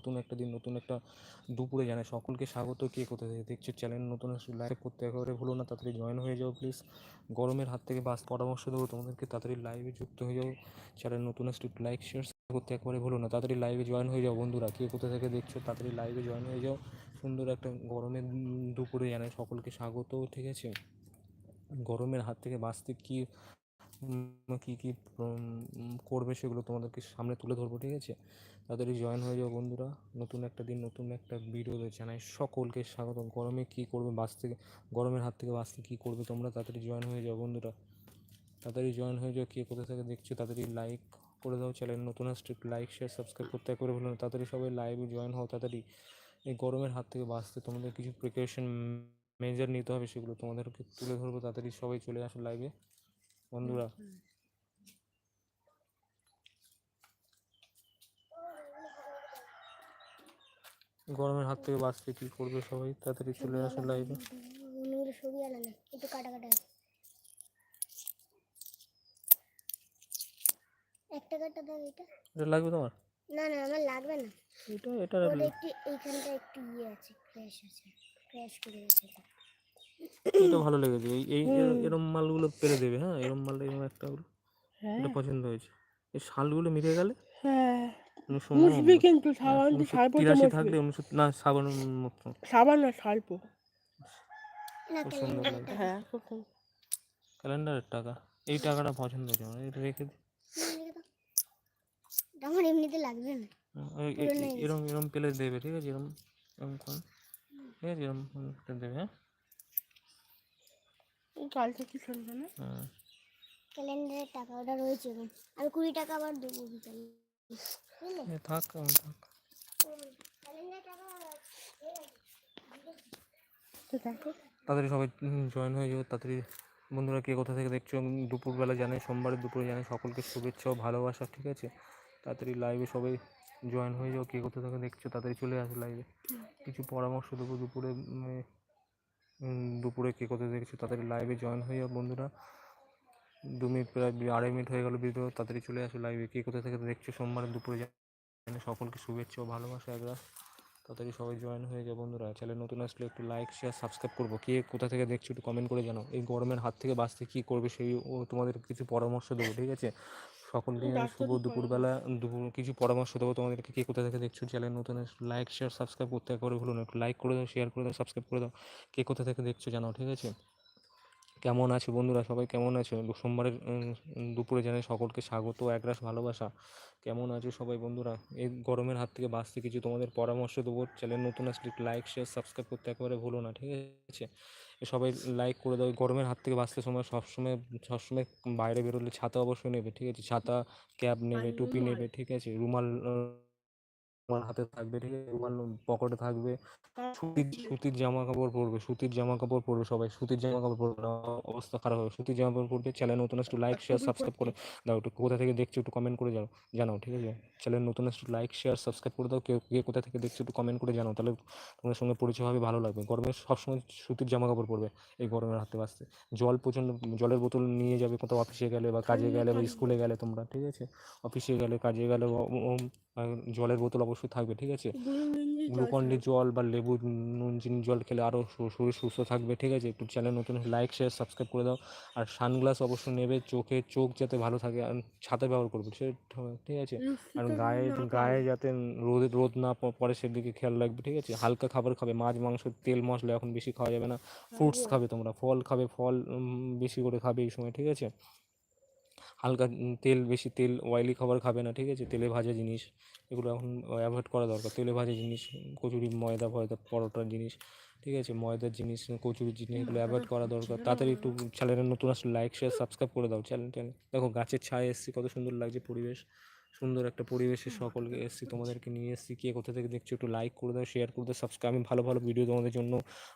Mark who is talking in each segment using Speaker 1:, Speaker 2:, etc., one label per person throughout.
Speaker 1: নতুন একটা দিন, নতুন একটা দুপুরে জানাই সকলকে স্বাগত। কে কোথা থেকে দেখছ চ্যানেল নতুন লাইভ করতে একেবারে ভুলো না, তাড়াতাড়ি জয়েন হয়ে যাও প্লিজ গরমের হাত থেকে বাস পরামর্শ দেবো তোমাদেরকে, তাড়াতাড়ি লাইভে যুক্ত হয়ে যাও। চ্যানেল নতুন আসলে লাইক শেয়ার করতে একেবারে ভুলো না, তাড়াতাড়ি লাইভে জয়েন হয়ে যাও বন্ধুরা। কে কোথা থেকে দেখছ, তাড়াতাড়ি লাইভে জয়েন হয়ে যাও। সুন্দর একটা গরমের দুপুরে জানাই সকলকে স্বাগত, ঠিক আছে? গরমের হাত থেকে বাঁচতে কী কী কী করবে সেগুলো তোমাদেরকে সামনে তুলে ধরবো, ঠিক আছে? তাড়াতাড়ি জয়েন হয়ে যাও বন্ধুরা। নতুন একটা দিন, নতুন একটা ভিডিও জানাই সকলকে স্বাগত গরমে কী করবে বাঁচতে গরমের হাত থেকে বাঁচতে কী করবে তোমরা? তাড়াতাড়ি জয়েন হয়ে যাও বন্ধুরা। তাড়াতাড়ি জয়েন হয়ে যাও, কে কোথা থেকে দেখছ, তাড়াতাড়ি লাইক করে দাও চ্যানেল নতুন আসছে লাইক শেয়ার সাবস্ক্রাইব করতে একবারে ভুলো না। তাড়াতাড়ি সবাই লাইভে জয়েন হও তাড়াতাড়ি। এই গরমের হাত থেকে বাঁচতে তোমাদের কিছু প্রিকশন মেজার নিতে হবে সেগুলো তোমাদেরকে তুলে ধরবো। তাড়াতাড়ি সবাই চলে আসো লাইভে বন্ধুরা। গরমের হাত থেকে বাঁচতে কী করবে সবাই? তাড়াতাড়ি চলে আসো লাইভে
Speaker 2: একটু কাটা কাটা একটা কাটা দাও এটা।
Speaker 1: এটা লাগবে তোমার?
Speaker 2: না না আমার লাগবে না।
Speaker 1: এটা এটা
Speaker 2: একটু এইখানটা একটু ইয়ে আছে ক্র্যাশ আছে ক্র্যাশ করে গেছে এটা।
Speaker 1: ভালো লেগেছে। এই এই এরম মালগুলো পেরে দেবে হ্যাঁ? এরম মাল এরম একটা হলো
Speaker 3: হ্যাঁ।
Speaker 1: এটা পছন্দ হয়েছে। এই শালগুলো মিটে গেলে
Speaker 3: হ্যাঁ। মুসবি কিন্তু সাবান দিয়ে
Speaker 1: উনিশশো তিরাশি থাকলে উনিশশো না সাবানের মতো।
Speaker 3: সাবান না
Speaker 1: সুন্দর
Speaker 3: হ্যাঁ
Speaker 1: ক্যালেন্ডারের টাকা। এই টাকাটা পছন্দ হয়েছে আমার। এটা রেখে দিই
Speaker 2: আমার এমনিতে লাগবে না।
Speaker 1: এরম এরম পেলে দেবে ঠিক আছে? এরম এরম ঠিক আছে এরম দেবে হ্যাঁ?
Speaker 3: গালটা কি সুন্দর না?
Speaker 1: হুম।
Speaker 2: ক্যালেন্ডারের টাকা ওটা রয়েছে আমি কুড়ি টাকা আবার দেবো বিকালে।
Speaker 1: থাক থাক।
Speaker 2: ক্যালেন্ডারের টাকা
Speaker 3: তো দেখো।
Speaker 1: তাড়াতাড়ি সবাই জয়েন হয়ে যাও। তাড়াতাড়ি বন্ধুরা কে কোথা থেকে দেখছ দুপুরবেলা জানে সোমবারের দুপুরে জানে। সকলকে শুভেচ্ছা ও ভালোবাসা ঠিক আছে? তাড়াতাড়ি লাইভে সবাই জয়েন হয়ে যাও। কে কোথা থেকে দেখছ তাড়াতাড়ি চলে আসো লাইভে কিছু পরামর্শ দেবো দুপুরে দুপুরে কে কোথায় দেখছ তাড়াতাড়ি লাইভে জয়েন হয়ে যাও বন্ধুরা। দু মিনিট প্রায় আড়াই মিনিট হয়ে গেল ভিডিও তাড়াতাড়ি চলে আসো লাইভে কে কোথা থেকে দেখছ সোমবারের দুপুরে জানে সকলকে শুভেচ্ছা ও ভালোবাসা একরা তাড়াতাড়ি সবাই জয়েন হয়ে যাও বন্ধুরা। চ্যানেল নতুন আসলে একটু লাইক শেয়ার সাবস্ক্রাইব করব। কে কোথা থেকে দেখছ একটু কমেন্ট করে জানাও। এই গরমের হাত থেকে বাঁচতে কী করবে সেই ও তোমাদের কিছু পরামর্শ দেবো, ঠিক আছে? সকলকে শুভ দুপুরবেলা দুপুর কিছু পরামর্শ দেবো তোমাদেরকে কে কোথা থেকে দেখছ চ্যানেল নতুন লাইক শেয়ার সাবস্ক্রাইব করতে একবারে ভুলো না। একটু লাইক করে দাও শেয়ার করে দাও সাবস্ক্রাইব করে দাও। কে কোথা থেকে দেখছ জানাও ঠিক আছে? কেমন আছো বন্ধুরা? সবাই কেমন আছো? সোমবারের দুপুরে জানাই সকলকে স্বাগত একরাশ ভালোবাসা। কেমন আছো সবাই বন্ধুরা? এই গরমের হাত থেকে বাঁচতে কিছু তোমাদের পরামর্শ দেবো। চ্যানেল নতুন আসলে লাইক শেয়ার সাবস্ক্রাইব করতে একেবারে ভুলো না ঠিক আছে? সবাই লাইক করে দাও। গরমের হাত থেকে বাঁচতে সময় সবসময় সবসময় বাইরে বেরোলে ছাতা অবশ্যই নেবে ঠিক আছে? ছাতা ক্যাপ নেবে টুপি নেবে ঠিক আছে? রুমাল রুমাল হাতে থাকবে, ঠিক আছে? রুমাল পকেটে থাকবে। সুতির সুতির জামা কাপড় পরবে, সুতির জামা কাপড় পরবে সবাই, সুতির জামা কাপড় পরবে অবস্থা খারাপ হবে। সুতির জামা কাপড় পরবে চ্যানেল নতুন একটু লাইক শেয়ার সাবস্ক্রাইব করে দাও। একটু কোথা থেকে দেখছ একটু কমেন্ট করে জানাও জানাও, ঠিক আছে? চ্যানেল নতুন একটু লাইক শেয়ার সাবস্ক্রাইব করে দাও। কেউ কে কোথা থেকে দেখছ একটু কমেন্ট করে জানাও। তাহলে তোমার সঙ্গে পরিচয় হবে, ভালো লাগবে। গরমে সবসময় সুতির জামা কাপড় পরবে এই গরমের হাতে বাঁচতে। জল প্রচণ্ড, জলের বোতল নিয়ে যাবে কোথাও অফিসে গেলে বা কাজে গেলে বা স্কুলে গেলে তোমরা, ঠিক আছে? অফিসে গেলে, কাজে গেলে জলের বোতল অবশ্যই থাকবে ঠিক আছে? গ্লুকন্ডি জল বা লেবু নুন চিনি জল খেলে আরও শরীর সুস্থ থাকবে ঠিক আছে? একটু চ্যানেল নতুন লাইক শেয়ার সাবস্ক্রাইব করে দাও। আর সানগ্লাস অবশ্যই নেবে চোখে চোখ যাতে ভালো থাকে আর ছাতা ব্যবহার করবে সে ঠিক আছে? আর গায়ে গায়ে যাতে রোদ রোদ না পড়ে সেদিকে খেয়াল রাখবে ঠিক আছে? হালকা খাবার খাবে মাছ মাংস তেল মশলা এখন বেশি খাওয়া যাবে না। ফ্রুটস খাবে তোমরা ফল খাবে ফল বেশি করে খাবে এই সময় ঠিক আছে? হালকা তেল, বেশি তেল অয়েলি খাবার খাবে না, ঠিক আছে? তেলে ভাজা জিনিস, এগুলো এখন অ্যাভয়েড করা দরকার। তেলে ভাজা জিনিস, কচুরি, ময়দা ফয়দা পরোটার জিনিস, ঠিক আছে? ময়দার জিনিস, কচুরির জিনিস, এগুলো অ্যাভয়েড করা দরকার। তাড়াতাড়ি একটু চ্যানেলের নতুন আসলে লাইক শেয়ার সাবস্ক্রাইব করে দাও চ্যানেল চ্যানেল দেখো, গাছের ছায় এসছে, কত সুন্দর লাগছে পরিবেশ। সুন্দর একটা পরিবেশে সকলকে এসছি তোমাদেরকে নিয়ে এসছি। কে কোথা থেকে দেখছ একটু লাইক করে দাও শেয়ার করে দাও সাবস্ক্রাইব আমি ভালো ভালো ভিডিও তোমাদের জন্য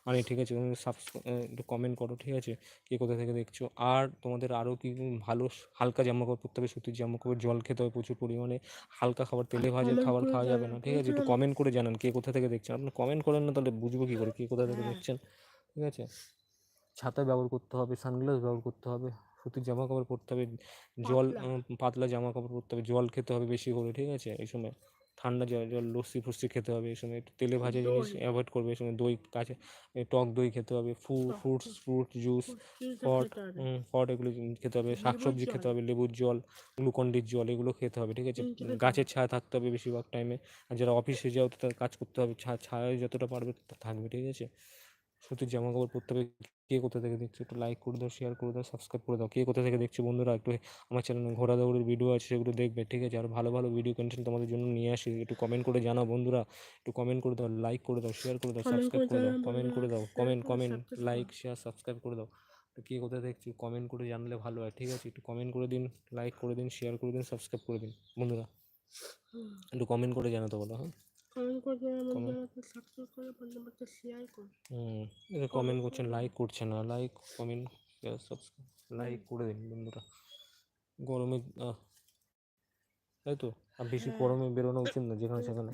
Speaker 1: আনি ঠিক আছে? তুমি সাবস্ক্রাইব একটু কমেন্ট করো ঠিক আছে? কে কোথা থেকে দেখছ? আর তোমাদের আরও কি ভালো হালকা জামা কাপড় পরতে হবে সুতির জামা কাপড় জল খেতে হবে প্রচুর পরিমাণে। হালকা খাবার তেলে ভাজা খাবার খাওয়া যাবে না ঠিক আছে? একটু কমেন্ট করে জানান কে কোথা থেকে দেখছেন। আপনি কমেন্ট করেন না তাহলে বুঝব কী করে কে কোথা থেকে দেখছেন ঠিক আছে? ছাতা ব্যবহার করতে হবে সানগ্লাস ব্যবহার করতে হবে। সুতির জামা কাপড় পরতে হবে জল পাতলা। জামা কাপড় পরতে হবে জল খেতে হবে বেশি করে ঠিক আছে? এই সময় ঠান্ডা জল জল লস্যি ফস্যি খেতে হবে এই সময় একটু তেলে ভাজা জিনিস অ্যাভয়েড করবে এই সময় দই কাছে টক দই খেতে হবে ফু ফ্রুটস ফ্রুট জুস ফট ফট এগুলো খেতে হবে শাকসবজি খেতে হবে লেবুর জল গ্লুকন্ডির জল এগুলো খেতে হবে ঠিক আছে? গাছের ছায়া থাকতে হবে বেশিরভাগ টাইমে আর যারা অফিসে যাও তাদের কাজ করতে হবে ছায়া ছায়ায় যতটা পারবে থাকবে ঠিক আছে? সুতির জামা কাপড় পরতে হবে কে কোথা থেকে দেখছ একটু লাইক করে দাও শেয়ার করে দাও সাবস্ক্রাইব করে দাও। কে কোথা থেকে দেখছ বন্ধুরা একটু আমার চ্যানেলে ঘোরা দৌড়ের ভিডিও আছে সেগুলো দেখবে ঠিক আছে? আর ভালো ভালো ভিডিও কন্টেন্ট তোমাদের জন্য নিয়ে আসি একটু কমেন্ট করে জানাও বন্ধুরা। একটু কমেন্ট করে দাও লাইক করে দাও শেয়ার করে দাও সাবস্ক্রাইব
Speaker 3: করে
Speaker 1: দাও কমেন্ট করে দাও comment comment like share subscribe করে। দাও। কে কোথায় দেখছি কমেন্ট করে জানলে ভালো হয় ঠিক আছে? একটু কমেন্ট করে দিন লাইক করে দিন শেয়ার করে দিন সাবস্ক্রাইব করে দিন বন্ধুরা। একটু কমেন্ট করে জানাতে বলো হ্যাঁ?
Speaker 3: কমেন্ট করে দেবেন সাবস্ক্রাইব করে বন্ধুদের শেয়ার করুন
Speaker 1: হুম কমেন্ট করছেন লাইক করছে না লাইক কমেন্ট সাবস্ক্রাইব লাইক করে দিন বন্ধুরা। গরমে তাই তো? আর বেশি
Speaker 3: হ্যাঁ।
Speaker 1: গরমে বেরোনো উচিত না যেখানে সেখানে।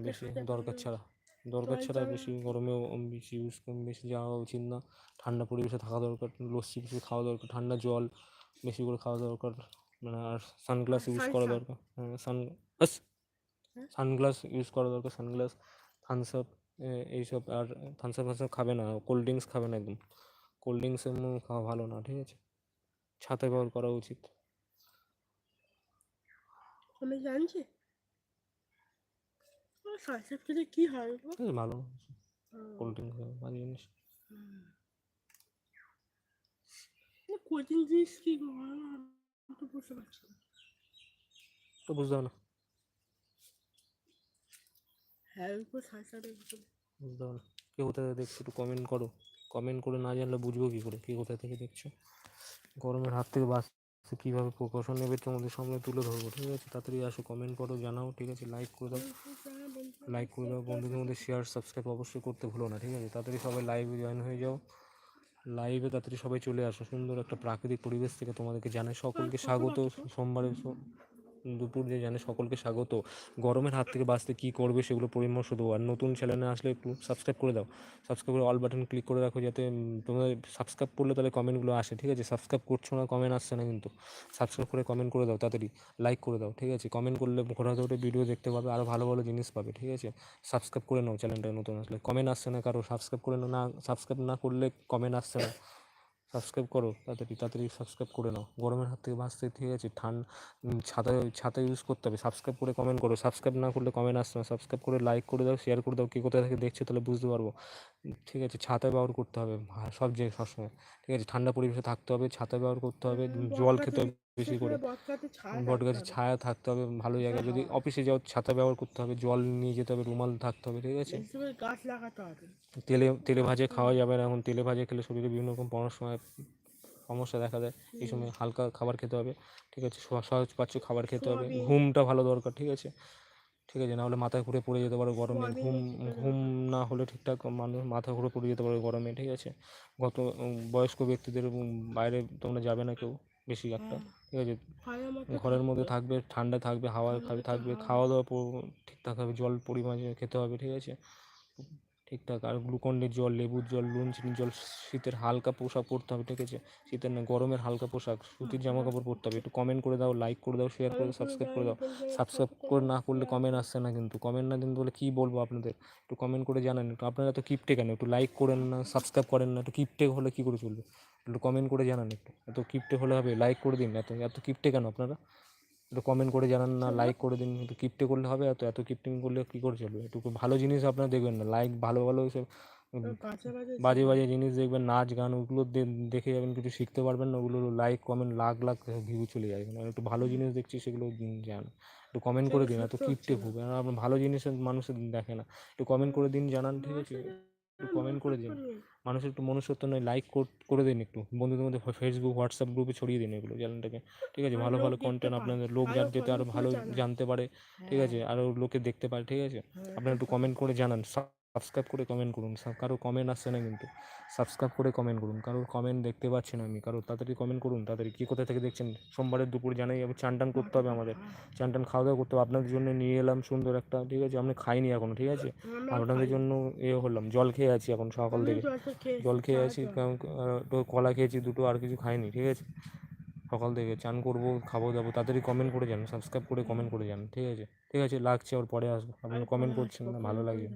Speaker 1: বেশি দরকার ছাড়া। দরকার ছাড়া বেশি গরমেও বেশি ইউজ বেশি যাওয়া উচিত না। ঠান্ডা পরিবেশে থাকা দরকার লস্যি কিছু খাওয়া দরকার ঠান্ডা জল বেশি করে খাওয়া দরকার মানে আর সানগ্লাস ইউজ করা দরকার। হ্যাঁ সান? সানগ্লাস ইউজ করা দরকার সানগ্লাস থামস আপ এইসব আর থামস আপ ফামস খাবে না কোল্ড ড্রিঙ্কস খাবে না একদম। কোল্ড ড্রিঙ্কস এমন খাওয়া ভালো না ঠিক আছে? ছাতা ব্যবহার করা উচিত।
Speaker 3: আমি জানছি। কি হয়
Speaker 1: ভালো কোল্ড ড্রিঙ্কস ভালো জিনিস।
Speaker 3: কি বুঝতে পারছি
Speaker 1: তো বুঝতে না
Speaker 3: হ্যাঁ ওই করে সাবস্ক্রাইব করে
Speaker 1: বুঝতে হবে না কে কোথা থেকে দেখছ একটু কমেন্ট করো। কমেন্ট করে না জানলে বুঝব কী করে, কে কোথা থেকে দেখছ। গরমের হাত থেকে বাঁচতে কীভাবে প্রিকশন নেবে তোমাদের সামনে তুলে ধরবো, ঠিক আছে? তাড়াতাড়ি আসো কমেন্ট করো, জানাও, ঠিক আছে? লাইক করে দাও। লাইক করে দাও। বন্ধুদের মধ্যে শেয়ার সাবস্ক্রাইব অবশ্যই করতে ভুলো না, ঠিক আছে? তাড়াতাড়ি সবাই লাইভে জয়েন হয়ে যাও। লাইভে তাড়াতাড়ি সবাই চলে আসো। সুন্দর একটা প্রাকৃতিক পরিবেশ থেকে তোমাদেরকে জানাই। সকলকে স্বাগত। সোমবারের স- দুপুর যে জানে সকলকে স্বাগত। গরমের হাত থেকে বাঁচতে কী করবে সেগুলো পরামর্শ দেবো। আর নতুন চ্যানেলে আসলে একটু সাবস্ক্রাইব করে দাও। সাবস্ক্রাইব করে অল বাটন ক্লিক করে রাখো যাতে তোমরা সাবস্ক্রাইব করলে তাহলে কমেন্টগুলো আসে, ঠিক আছে? সাবস্ক্রাইব করছ না কমেন্ট আসছে না কিন্তু। সাবস্ক্রাইব করে কমেন্ট করে দাও তাড়াতাড়ি। লাইক করে দাও, ঠিক আছে? কমেন্ট করলে ঘোরা ধরে ভিডিও দেখতে পাবে আরও ভালো ভালো জিনিস পাবে, ঠিক আছে? সাবস্ক্রাইব করে নাও চ্যানেলটা নতুন আসলে। কমেন্ট আসছে না কারও সাবস্ক্রাইব করে না সাবস্ক্রাইব না করলে কমেন্ট আসছে না। সাবস্ক্রাইব করো, তাড়াতাড়ি তাড়াতাড়ি সাবস্ক্রাইব করে নাও। গরমের হাত থেকে বাঁচতে ঠিক আছে ঠান্ডা ছাতা ছাতা ইউজ করতে হবে। সাবস্ক্রাইব করে কমেন্ট করো। সাবস্ক্রাইব না করলে কমেন্ট আসতে না। সাবস্ক্রাইব করে লাইক করে দাও শেয়ার করে দাও, কে কোথায় থেকে দেখছে তাহলে বুঝতে পারব। ঠিক আছে, ছাতা ব্যবহার করতে হবে ভা- সব জায়গায় সবসময়। ঠিক আছে, ঠান্ডা পরিবেশে থাকতে হবে, ছাতা ব্যবহার করতে হবে জল খেতে হবে বেশি করে। বট
Speaker 3: থাকতে
Speaker 1: গাছে ছায়া থাকতে হবে ভালো জায়গায়। যদি অফিসে যাও ছাতা ব্যবহার করতে হবে জল নিয়ে যেতে হবে রুমাল থাকতে হবে ঠিক আছে?
Speaker 3: গাছ লাগাতে হবে।
Speaker 1: তেলে তেলে ভাজে খাওয়া যাবে না। এখন তেলে ভাজে খেলে শরীরে বিভিন্ন রকম পড়ার সময় সমস্যা দেখা দেয়। এই সময় হালকা খাবার খেতে হবে ঠিক আছে? সহ- সহজ পাচ্ছ খাবার খেতে হবে। ঘুমটা ভালো দরকার ঠিক আছে? ঠিক আছে নাহলে মাথায় ঘুরে পড়ে যেতে পারে গরমে। ঘুম ঘুম না হলে ঠিকঠাক মানুষ মাথা ঘুরে পড়ে যেতে পারে গরমে ঠিক আছে? গত বয়স্ক ব্যক্তিদের বাইরে তোমরা যাবে না কেউ বেশি একটা। ঠিক আছে?
Speaker 3: ঘরের মধ্যে থাকবে।
Speaker 1: ঠান্ডা থাকবে হাওয়া থাকবে খাওয়া দাওয়া ঠিকঠাক হবে জল পরিমাণে খেতে হবে ঠিক আছে? ঠিকঠাক। আর গ্লুকন্ডির জল লেবুর জল নুন চিনির জল শীতের হালকা পোশাক পরতে হবে ঠিক আছে? শীতের না গরমের হালকা পোশাক সুতির জামা কাপড় পরতে হবে। একটু কমেন্ট করে দাও লাইক করে দাও শেয়ার করে দাও সাবস্ক্রাইব করে দাও। সাবস্ক্রাইব করে না করলে কমেন্ট আসছে না কিন্তু। কমেন্ট না দিন বলে কী বলব আপনাদের? একটু কমেন্ট করে জানান। একটু আপনারা তো কিপটে কেন একটু লাইক করেন না সাবস্ক্রাইব করেন না একটু কিপটে হলে কী করে চলবে? একটু কমেন্ট করে জানান একটু। এত কিপটে হলে হবে লাইক করে দিন। এত এত কিপটে কেন আপনারা? একটু কমেন্ট করে জানান না লাইক করে দিন একটু কিপটে করলে হবে এত এত কিপটিং করলে কী করে চলবে? একটু ভালো জিনিস আপনারা দেখবেন না লাইক ভালো ভালো সব
Speaker 3: বাজে বাজে
Speaker 1: জিনিস দেখবেন নাচ গান ওগুলো দেখে যাবেন কিছু শিখতে পারবেন না ওগুলো like comment lakh lakh view চলে যাবে আর একটু ভালো জিনিস দেখছি সেগুলো যান একটু কমেন্ট করে দিন এত কিপটে খুব আপনার ভালো জিনিস মানুষের দেখে না একটু কমেন্ট করে দিন জানান ঠিক আছে? একটু কমেন্ট করে দিন। মানুষের একটু মনুষ্যত্ব নয় লাইক করে দিন একটু। বন্ধুদের মধ্যে ফেসবুক হোয়াটসঅ্যাপ গ্রুপে ছড়িয়ে দিন এগুলো চ্যানেলটাকে। ঠিক আছে ভালো ভালো কন্টেন্ট আপনাদের লোক যেতে আরও ভালো জানতে পারে ঠিক আছে আরও লোকে দেখতে পারে ঠিক আছে। আপনারা একটু কমেন্ট করে জানান। সাবস্ক্রাইব করে কমেন্ট করুন। কারও কমেন্ট আসছে না কিন্তু। সাবস্ক্রাইব করে কমেন্ট করুন। কারোর কমেন্ট দেখতে পাচ্ছি না আমি। কারও তাড়াতাড়ি কমেন্ট করুন। তাড়াতাড়ি কী কোথা থেকে দেখছেন? সোমবারের দুপুর জানাই আবার চান টান করতে হবে আমাদের। চান টান খাওয়া দাওয়া করতে হবে। আপনাদের জন্য নিয়ে এলাম সুন্দর একটা। ঠিক আছে? আমি খাইনি এখনও ঠিক আছে? আপনাদের জন্য এ হলাম। জল খেয়ে আছি এখন সকাল থেকে। জল খেয়ে আছি। কলা খেয়েছি দুটো আর কিছু খাইনি। ঠিক আছে? সকাল থেকে চান করব খাব দাবো তাড়াতাড়ি কমেন্ট করে যান। সাবস্ক্রাইব করে কমেন্ট করে যান। ঠিক আছে? ঠিক আছে? লাগছে ওর পরে আসব। আপনারা কমেন্ট করছেন না ভালো লাগে।